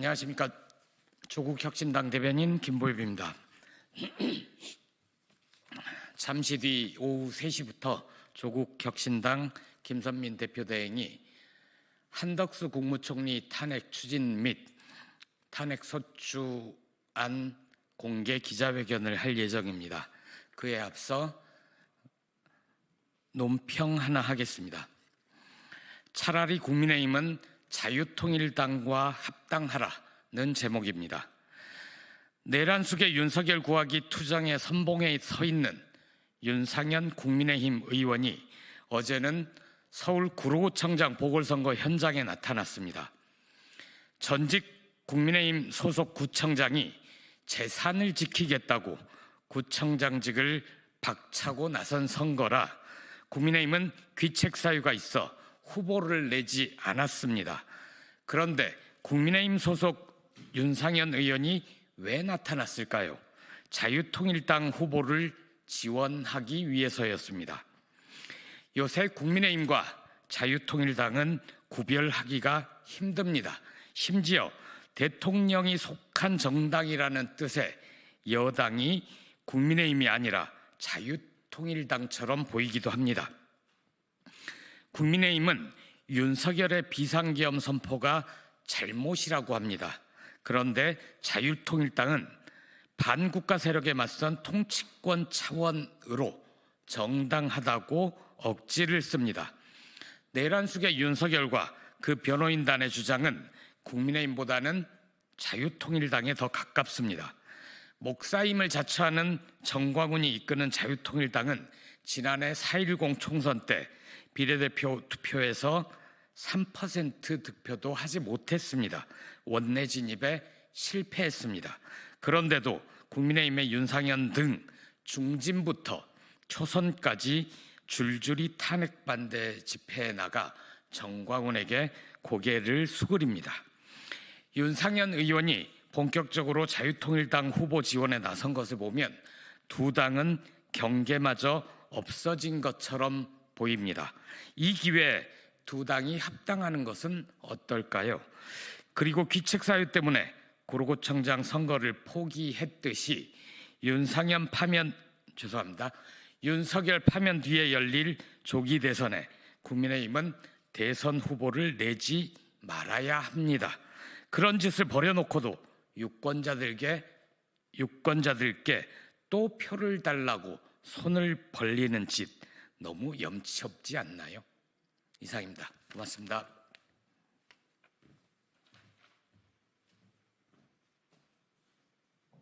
안녕하십니까 조국 혁신당 대변인 김보엽입니다. 잠시 뒤 오후 3시부터 조국 혁신당 김선민 대표 대행이 한덕수 국무총리 탄핵 추진 및 탄핵 소추안 공개 기자회견을 할 예정입니다. 그에 앞서 논평 하나 하겠습니다. 차라리 국민의힘은 자유통일당과 합당하라는 제목입니다. 내란 속에 윤석열 구하기 투정의 선봉에 서 있는 윤상현 국민의힘 의원이 어제는 서울 구로구청장 보궐선거 현장에 나타났습니다. 전직 국민의힘 소속 구청장이 재산을 지키겠다고 구청장직을 박차고 나선 선거라 국민의힘은 귀책 사유가 있어 후보를 내지 않았습니다. 그런데 국민의힘 소속 윤상현 의원이 왜 나타났을까요? 자유통일당 후보를 지원하기 위해서였습니다. 요새 국민의힘과 자유통일당은 구별하기가 힘듭니다. 심지어 대통령이 속한 정당이라는 뜻의 여당이 국민의힘이 아니라 자유통일당처럼 보이기도 합니다. 국민의힘은 윤석열의 비상계엄 선포가 잘못이라고 합니다. 그런데 자유통일당은 반국가 세력에 맞선 통치권 차원으로 정당하다고 억지를 씁니다. 내란 속의 윤석열과 그 변호인단의 주장은 국민의힘보다는 자유통일당에 더 가깝습니다. 목사임을 자처하는 정광훈이 이끄는 자유통일당은 지난해 4.10 총선 때 비례대표 투표에서 3% 득표도 하지 못했습니다. 원내 진입에 실패했습니다. 그런데도 국민의힘의 윤상현 등 중진부터 초선까지 줄줄이 탄핵 반대 집회에 나가 정광훈에게 고개를 수그립니다. 윤상현 의원이 본격적으로 자유통일당 후보 지원에 나선 것을 보면 두 당은 경계마저 없어진 것처럼 보입니다. 이 기회에 두 당이 합당하는 것은 어떨까요? 그리고 귀책 사유 때문에 구로구청장 선거를 포기했듯이 윤상현 파면 죄송합니다. 윤석열 파면 뒤에 열릴 조기 대선에 국민의힘은 대선 후보를 내지 말아야 합니다. 그런 짓을 벌여놓고도 유권자들께 유권자들께 또 표를 달라고 손을 벌리는 짓 너무 염치 없지 않나요? 이상입니다. 고맙습니다.